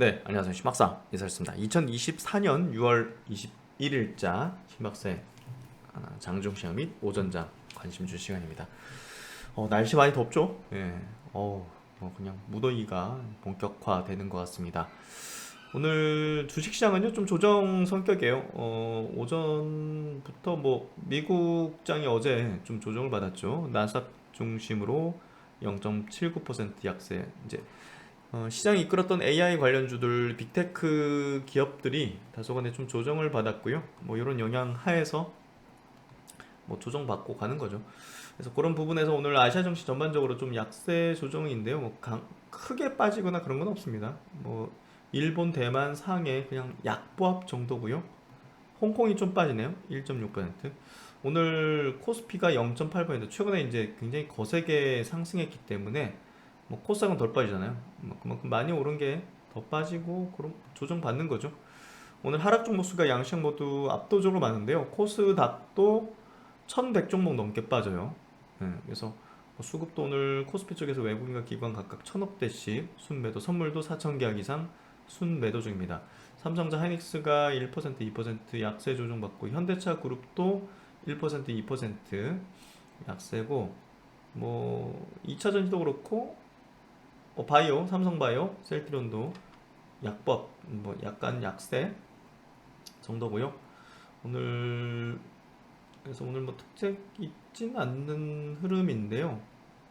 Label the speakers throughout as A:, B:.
A: 네, 안녕하세요. 심박사 이사였습니다. 2024년 6월 21일자 심박사의 아, 장중 시험 및 오전장 관심 줄 시간입니다. 어, 날씨 많이 덥죠? 예. 어, 어, 그냥 무더위가 본격화되는 것 같습니다. 오늘 주식시장은요 좀 조정 성격이에요. 어, 오전부터 뭐 미국장이 어제 좀 조정을 받았죠. 나스닥 중심으로 0.79% 약세. 이제 어, 시장이 이끌었던 AI 관련주들, 빅테크 기업들이 다소간에 좀 조정을 받았고요. 뭐 이런 영향 하에서 뭐 조정받고 가는 거죠. 그래서 그런 부분에서 오늘 아시아 증시 전반적으로 좀 약세 조정인데요. 뭐 강, 크게 빠지거나 그런 건 없습니다. 뭐 일본, 대만, 상해 그냥 약보합 정도고요. 홍콩이 좀 빠지네요. 1.6%. 오늘 코스피가 0.8% 최근에 이제 굉장히 거세게 상승했기 때문에 뭐 코스닥은 덜 빠지잖아요. 뭐 그만큼 많이 오른 게 더 빠지고 그럼 조정 받는 거죠. 오늘 하락 종목수가 양시장 모두 압도적으로 많은데요. 코스닥도 1,100 종목 넘게 빠져요. 예, 그래서 뭐 수급도 오늘 코스피 쪽에서 외국인과 기관 각각 1,000억대씩 순매도 선물도 4,000 계약 이상 순매도 중입니다. 삼성자 하이닉스가 1% 2% 약세 조정받고 현대차 그룹도 1% 2% 약세고 뭐 2차 전지도 그렇고 어, 바이오, 삼성바이오, 셀트리온도 약법 뭐 약간 약세 정도고요. 오늘 그래서 오늘 뭐 특색 있진 않는 흐름인데요.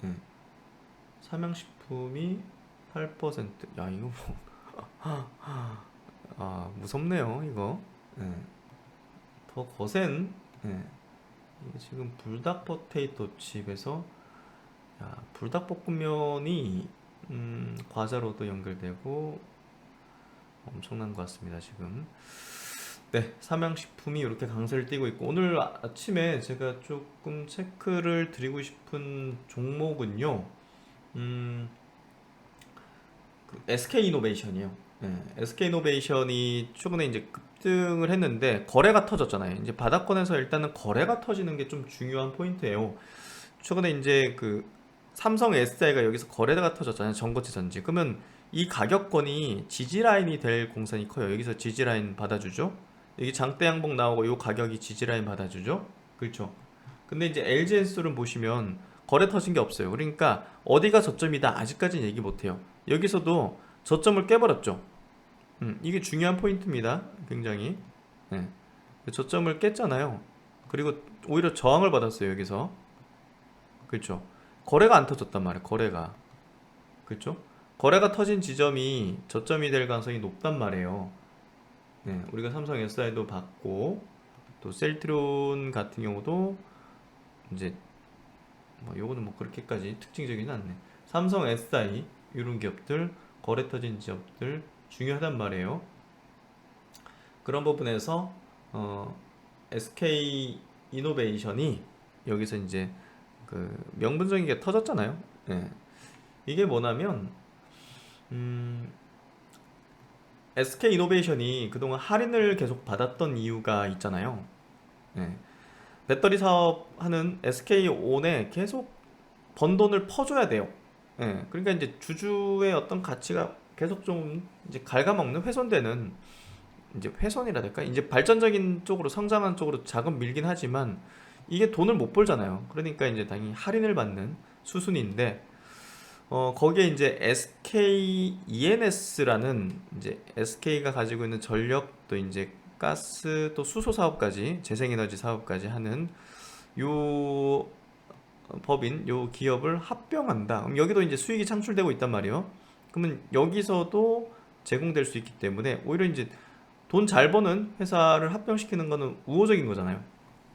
A: 예. 삼양식품이 8%. 야 이거 뭐 아, 무섭네요, 이거. 예. 더 거센, 예. 이게 지금 불닭 포테이토 칩에서, 야, 불닭볶음면이, 음, 과자로도 연결되고, 엄청난 것 같습니다, 지금. 네, 삼양식품이 이렇게 강세를 띠고 있고, 오늘 아- 아침에 제가 조금 체크를 드리고 싶은 종목은요, 음, 그 SK 이노베이션이요. 네, SK 이노베이션이 최근에 이제 급등을 했는데 거래가 터졌잖아요. 이제 바닥권에서 일단은 거래가 터지는 게 좀 중요한 포인트예요. 최근에 이제 그 삼성 SDI가 여기서 거래가 터졌잖아요. 전고체 전지. 그러면 이 가격권이 지지 라인이 될 공산이 커요. 여기서 지지 라인 받아주죠. 여기 장대 양봉 나오고 이 가격이 지지 라인 받아주죠. 그렇죠. 근데 이제 LG엔솔은 보시면 거래 터진 게 없어요. 그러니까 어디가 저점이다 아직까지는 얘기 못해요. 여기서도 저점을 깨버렸죠. 음, 이게 중요한 포인트입니다. 굉장히. 네. 저점을 깼잖아요. 그리고 오히려 저항을 받았어요. 여기서. 그렇죠. 거래가 안 터졌단 말이에요. 거래가. 그렇죠. 거래가 터진 지점이 저점이 될 가능성이 높단 말이에요. 네, 우리가 삼성 SI도 봤고 또 셀트론 같은 경우도 이제 뭐 요거는 뭐 그렇게까지 특징적이진 않네. 삼성 SI 이런 기업들 거래 터진 지역들 중요하단 말이에요. 그런 부분에서 어, SK 이노베이션이 여기서 이제 그 명분적인 게 터졌잖아요. 예. 이게 뭐냐면 음, SK 이노베이션이 그동안 할인을 계속 받았던 이유가 있잖아요. 예. 배터리 사업 하는 SK온에 계속 번 돈을 퍼줘야 돼요. 예. 그러니까 이제 주주의 어떤 가치가 계속 좀 이제 갉아먹는 훼손되는 이제 훼손이라 될까? 이제 발전적인 쪽으로 성장한 쪽으로 자금 밀긴 하지만 이게 돈을 못 벌잖아요. 그러니까 이제 당연히 할인을 받는 수순인데 어 거기에 이제 SK ENS라는 이제 SK가 가지고 있는 전력 또 이제 가스 또 수소 사업까지 재생에너지 사업까지 하는 요 법인 요 기업을 합병한다. 그럼 여기도 이제 수익이 창출되고 있단 말이에요. 그러면 여기서도 제공될 수 있기 때문에 오히려 이제 돈 잘 버는 회사를 합병시키는 거는 우호적인 거잖아요.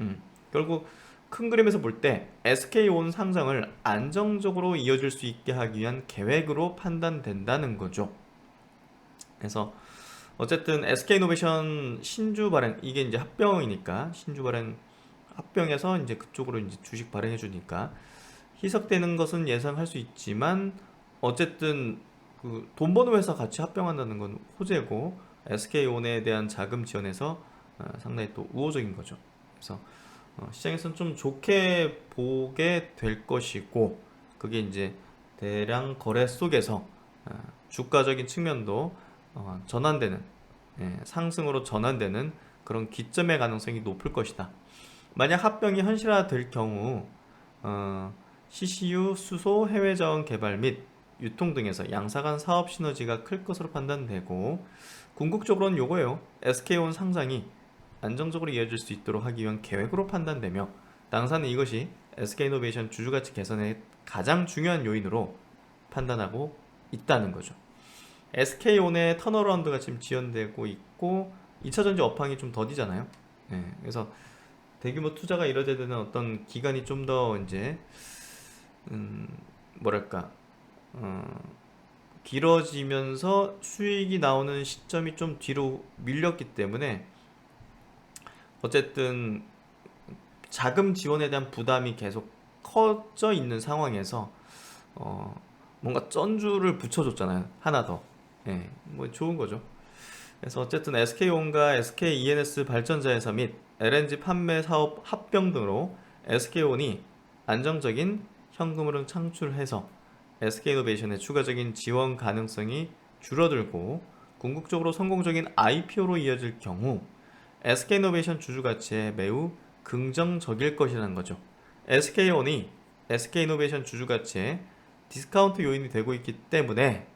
A: 음. 결국 큰 그림에서 볼 때 SK온 상장을 안정적으로 이어질 수 있게 하기 위한 계획으로 판단된다는 거죠. 그래서 어쨌든 SK이노베이션 신주 발행 이게 이제 합병이니까 신주 발행 합병해서 이제 그쪽으로 이제 주식 발행해 주니까 희석되는 것은 예상할 수 있지만 어쨌든 그 돈 버는 회사 같이 합병한다는 건 호재고 SK온에 대한 자금 지원에서 어, 상당히 또 우호적인 거죠. 그래서 어, 시장에서는 좀 좋게 보게 될 것이고 그게 이제 대량 거래 속에서 어, 주가적인 측면도 어, 전환되는 예, 상승으로 전환되는 그런 기점의 가능성이 높을 것이다. 만약 합병이 현실화될 경우 어, CCU 수소 해외 자원 개발 및 유통 등에서 양사 간 사업 시너지가 클 것으로 판단되고 궁극적으로는 요거예요. SK온 상장이 안정적으로 이어질 수 있도록 하기 위한 계획으로 판단되며 당사는 이것이 SK이노베이션 주주가치 개선의 가장 중요한 요인으로 판단하고 있다는 거죠. SK온의 턴어라운드가 지금 지연되고 있고 2차 전지 업황이 좀 더디잖아요. 예, 그래서 대규모 투자가 이뤄져야 되는 어떤 기간이 좀 더 이제 음, 뭐랄까 어, 길어지면서 수익이 나오는 시점이 좀 뒤로 밀렸기 때문에 어쨌든 자금 지원에 대한 부담이 계속 커져 있는 상황에서 어, 뭔가 쩐주를 붙여줬잖아요. 하나 더. 예, 뭐 좋은 거죠. 그래서 어쨌든 SK온과 SKENS 발전자회사 및 LNG 판매 사업 합병 등으로 SK온이 안정적인 현금 흐름 창출해서 SK이노베이션의 추가적인 지원 가능성이 줄어들고 궁극적으로 성공적인 IPO로 이어질 경우 SK이노베이션 주주 가치에 매우 긍정적일 것이라는 거죠. SK온이 SK이노베이션 주주 가치에 디스카운트 요인이 되고 있기 때문에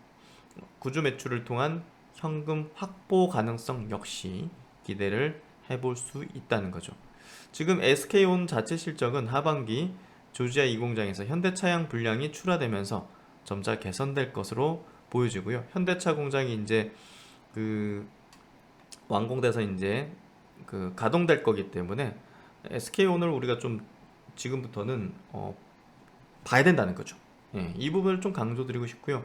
A: 구주 매출을 통한 현금 확보 가능성 역시 기대를 해볼 수 있다는 거죠. 지금 SK온 자체 실적은 하반기 조지아 2공장에서 현대차양 분량이 출하되면서 점차 개선될 것으로 보여지고요. 현대차 공장이 이제 그 완공돼서 이제 그 가동될 거기 때문에 SK온을 우리가 좀 지금부터는 어, 봐야 된다는 거죠. 예, 이 부분을 좀 강조드리고 싶고요.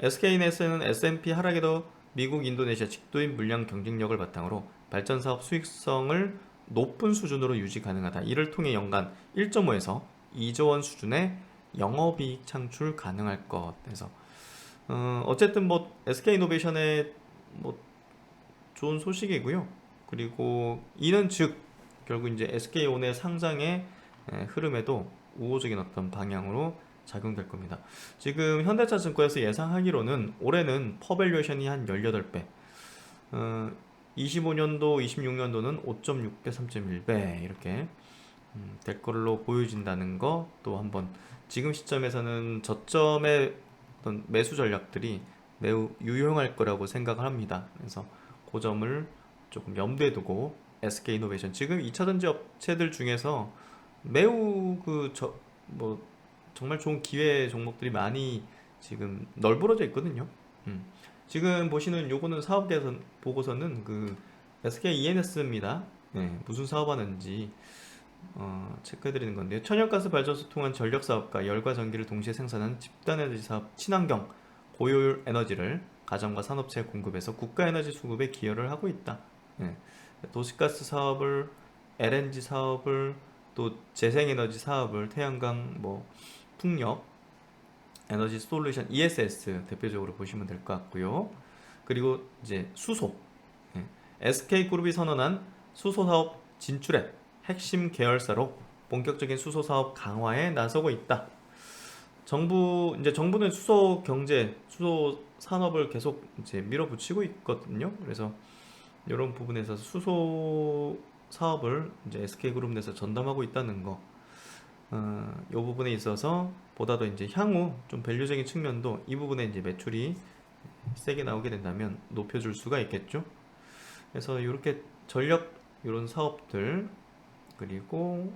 A: SK인에서는 S&P 하락에도 미국, 인도네시아 직도인 물량 경쟁력을 바탕으로 발전 사업 수익성을 높은 수준으로 유지 가능하다. 이를 통해 연간 1.5에서 2조 원 수준의 영업이익 창출 가능할 것. 그래서 어, 어쨌든 뭐 SK 이노베이션의 뭐 좋은 소식이고요. 그리고 이는 즉 결국 이제 SK 온의 상장의 에, 흐름에도 우호적인 어떤 방향으로 작용될 겁니다. 지금 현대차 증권에서 예상하기로는 올해는 퍼밸류에이션이 한 18배, 어, 25년도, 26년도는 5.6배, 3.1배 이렇게 음, 될 걸로 보여진다는 거 또 한번 지금 시점에서는 저점의 어떤 매수 전략들이 매우 유용할 거라고 생각을 합니다. 그래서 그 점을 조금 염두에 두고 SK 이노베이션 지금 2차 전지 업체들 중에서 매우 그 저 뭐 정말 좋은 기회 종목들이 많이 지금 널브러져 있거든요. 음. 지금 보시는 요거는 사업 개선 보고서는 그 SK ENS입니다. 네, 무슨 사업하는지 어, 체크해드리는 건데요. 천연가스 발전소 통한 전력 사업과 열과 전기를 동시에 생산하는 집단 에너지 사업 친환경 고효율 에너지를 가정과 산업체에 공급해서 국가 에너지 수급에 기여를 하고 있다. 예. 도시가스 사업을 LNG 사업을 또 재생에너지 사업을 태양광 뭐 풍력 에너지 솔루션 ESS 대표적으로 보시면 될 것 같고요. 그리고 이제 수소 예. SK 그룹이 선언한 수소 사업 진출에 핵심 계열사로 본격적인 수소 사업 강화에 나서고 있다. 정부 이제 정부는 수소 경제, 수소 산업을 계속 이제 밀어붙이고 있거든요. 그래서 이런 부분에서 수소 사업을 이제 SK 그룹 내에서 전담하고 있다는 거. 어, 이 부분에 있어서 보다 더 이제 향후 좀 밸류적인 측면도 이 부분에 이제 매출이 세게 나오게 된다면 높여줄 수가 있겠죠. 그래서 이렇게 전력 이런 사업들 그리고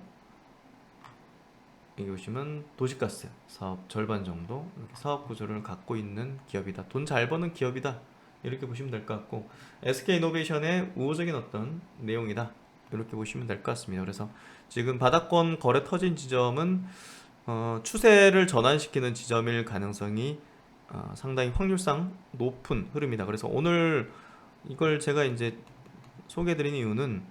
A: 여기 보시면 도시가스 사업 절반 정도 이렇게 사업 구조를 갖고 있는 기업이다. 돈 잘 버는 기업이다. 이렇게 보시면 될 것 같고 SK 이노베이션의 우호적인 어떤 내용이다. 이렇게 보시면 될 것 같습니다. 그래서 지금 바닥권 거래 터진 지점은 어, 추세를 전환시키는 지점일 가능성이 어, 상당히 확률상 높은 흐름이다. 그래서 오늘 이걸 제가 이제 소개해드린 이유는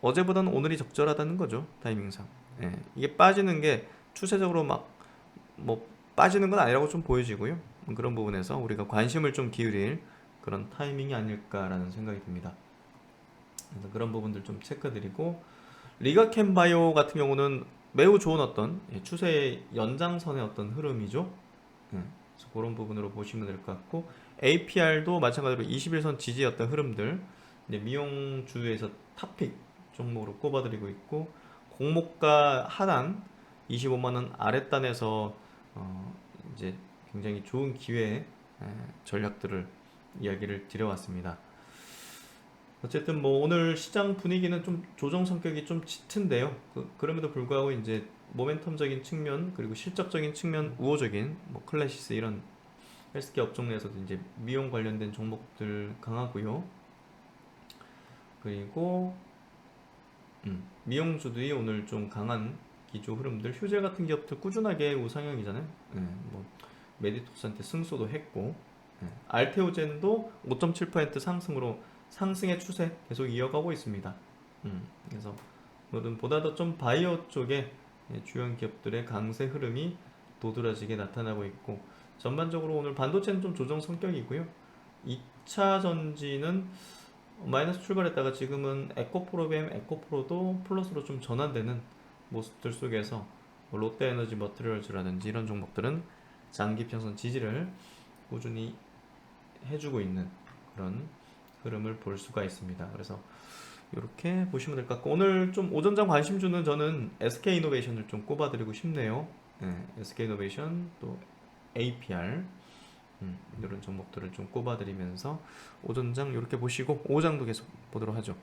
A: 어제보다는 오늘이 적절하다는 거죠 타이밍상. 예, 이게 빠지는 게 추세적으로 막 뭐 빠지는 건 아니라고 좀 보여지고요. 그런 부분에서 우리가 관심을 좀 기울일 그런 타이밍이 아닐까라는 생각이 듭니다. 그래서 그런 부분들 좀 체크드리고 리가캠 바이오 같은 경우는 매우 좋은 어떤 예, 추세의 연장선의 어떤 흐름이죠. 예, 그래서 그런 부분으로 보시면 될 것 같고 APR도 마찬가지로 21선 지지였던 흐름들 미용주에서 탑픽 종목으로 꼽아드리고 있고 공모가 하단 25만 원 아랫단에서 어 이제 굉장히 좋은 기회 에, 전략들을 이야기를 드려왔습니다. 어쨌든 뭐 오늘 시장 분위기는 좀 조정 성격이 좀 짙은데요. 그, 그럼에도 불구하고 이제 모멘텀적인 측면 그리고 실적적인 측면 우호적인 뭐 클래시스 이런 헬스케어 업종 내에서도 이제 미용 관련된 종목들 강하고요. 그리고 음, 미용주들이 오늘 좀 강한 기조 흐름들 휴재 같은 기업들 꾸준하게 우상향이잖아요. 예, 뭐 메디톡스한테 승소도 했고 예, 알테오젠도 5.7% 상승으로 상승의 추세 계속 이어가고 있습니다. 음, 그래서 보다 더좀 바이오 쪽에 예, 주요 기업들의 강세 흐름이 도드라지게 나타나고 있고 전반적으로 오늘 반도체는 좀 조정 성격이고요. 2차 전지는 마이너스 출발했다가 지금은 에코프로뱀, 에코프로도 플러스로 좀 전환되는 모습들 속에서 뭐 롯데에너지 머트리얼즈라든지 이런 종목들은 장기 평선 지지를 꾸준히 해주고 있는 그런 흐름을 볼 수가 있습니다. 그래서 이렇게 보시면 될 것 같고 오늘 좀 오전장 관심주는 저는 SK 이노베이션을 좀 꼽아드리고 싶네요. 네, SK 이노베이션 또 APR 음, 이런 종목들을 좀 꼽아드리면서 오전장 이렇게 보시고 오장도 계속 보도록 하죠.